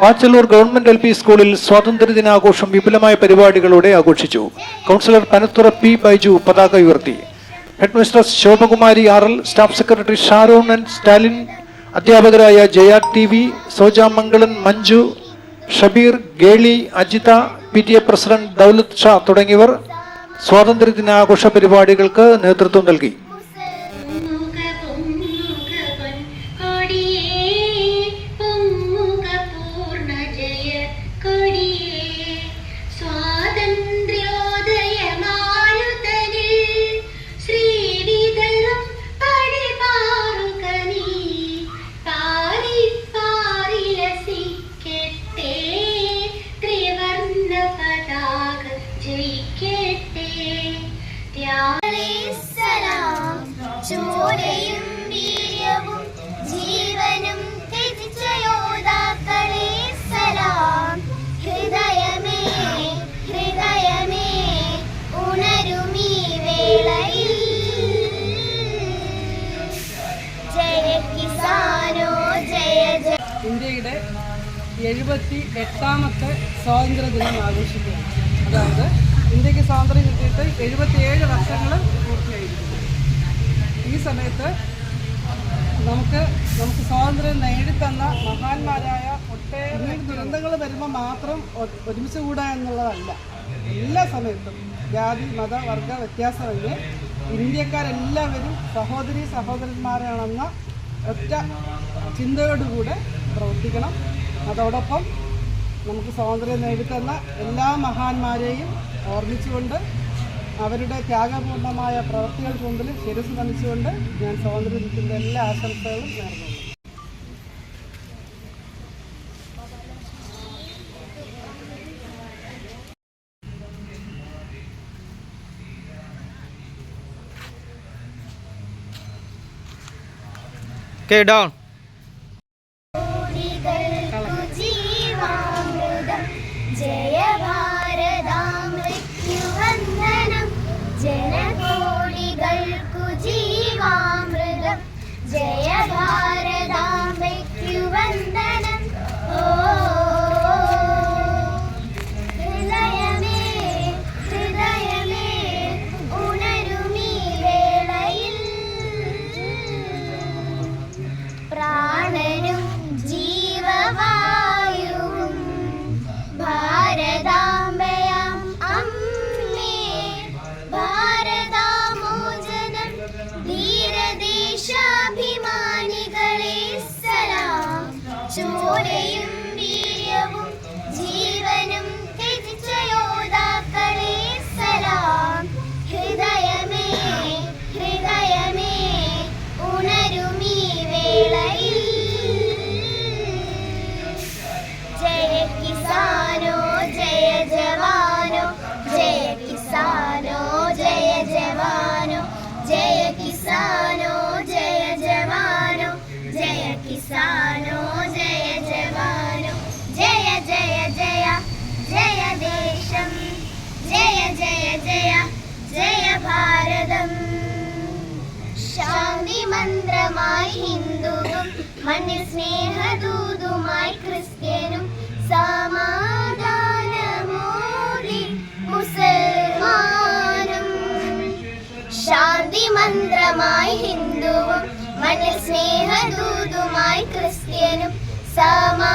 Pachallur government L P സ്കൂളിൽ സ്വാതന്ത്ര്യ ദിനാഘോഷം വിപുലമായ പരിപാടികളോടെ ആഘോഷിച്ചു. കൗൺസിലർ പനത്തുറ പി ബൈജു പതാക ഉയർത്തി. Headmistress Shobhakumari R L staff secretary Sharon N Stalin അധ്യാപകരായ Jaya T V Sojamangalan Manju Shabeer Geli Ajitha P T A president Daulath Shah തുടങ്ങിയവർ സ്വാതന്ത്ര്യ ദിനാഘോഷ പരിപാടികൾക്ക് നേതൃത്വം നൽകി. ഇന്ത്യയുടെ എഴുപത്തി എട്ടാമത്തെ സ്വാതന്ത്ര്യ ദിനം ആഘോഷിക്കുന്നു. അതായത് ഇന്ത്യയ്ക്ക് സ്വാതന്ത്ര്യം കിട്ടിയിട്ട് എഴുപത്തിയേഴ് വർഷങ്ങൾ പൂർത്തിയായിരിക്കുന്നു. ഈ സമയത്ത് നമുക്ക് നമുക്ക് സ്വാതന്ത്ര്യം നേടിത്തന്ന മഹാന്മാരായ ഒട്ടേറെ ദുരന്തങ്ങൾ വരുമ്പോൾ മാത്രം ഒരുമിച്ച് കൂടുക എന്നുള്ളതല്ല. എല്ലാ സമയത്തും ജാതി മത വർഗ വ്യത്യാസമന്യേ ഇന്ത്യക്കാരെല്ലാവരും സഹോദരി സഹോദരന്മാരാണെന്ന ഒറ്റ ചിന്തയോടുകൂടെ പ്രവർത്തിക്കണം. അതോടൊപ്പം നമുക്ക് സ്വാതന്ത്ര്യം നേടിത്തന്ന എല്ലാ മഹാന്മാരെയും ഓർമ്മിച്ചുകൊണ്ട് അവരുടെ ത്യാഗപൂർണമായ പ്രവൃത്തികൾക്ക് മുമ്പിൽ ശിരസ് നമിച്ചുകൊണ്ട് ഞാൻ സ്വാതന്ത്ര്യത്തിന്റെ എല്ലാ ആശംസകളും നേർന്നു Okay, down. holiday. ശാന്തി മന്ത്രമായി ഹിന്ദുവും മണ്ണിൽ സ്നേഹദൂതുമായി ക്രിസ്ത്യനും സമാധാനമോദി മുസൽമാനും. ശാന്തി മന്ത്രമായി ഹിന്ദുവും മണ്ണിൽ സ്നേഹദൂതുമായി ക്രിസ്ത്യനും സമാ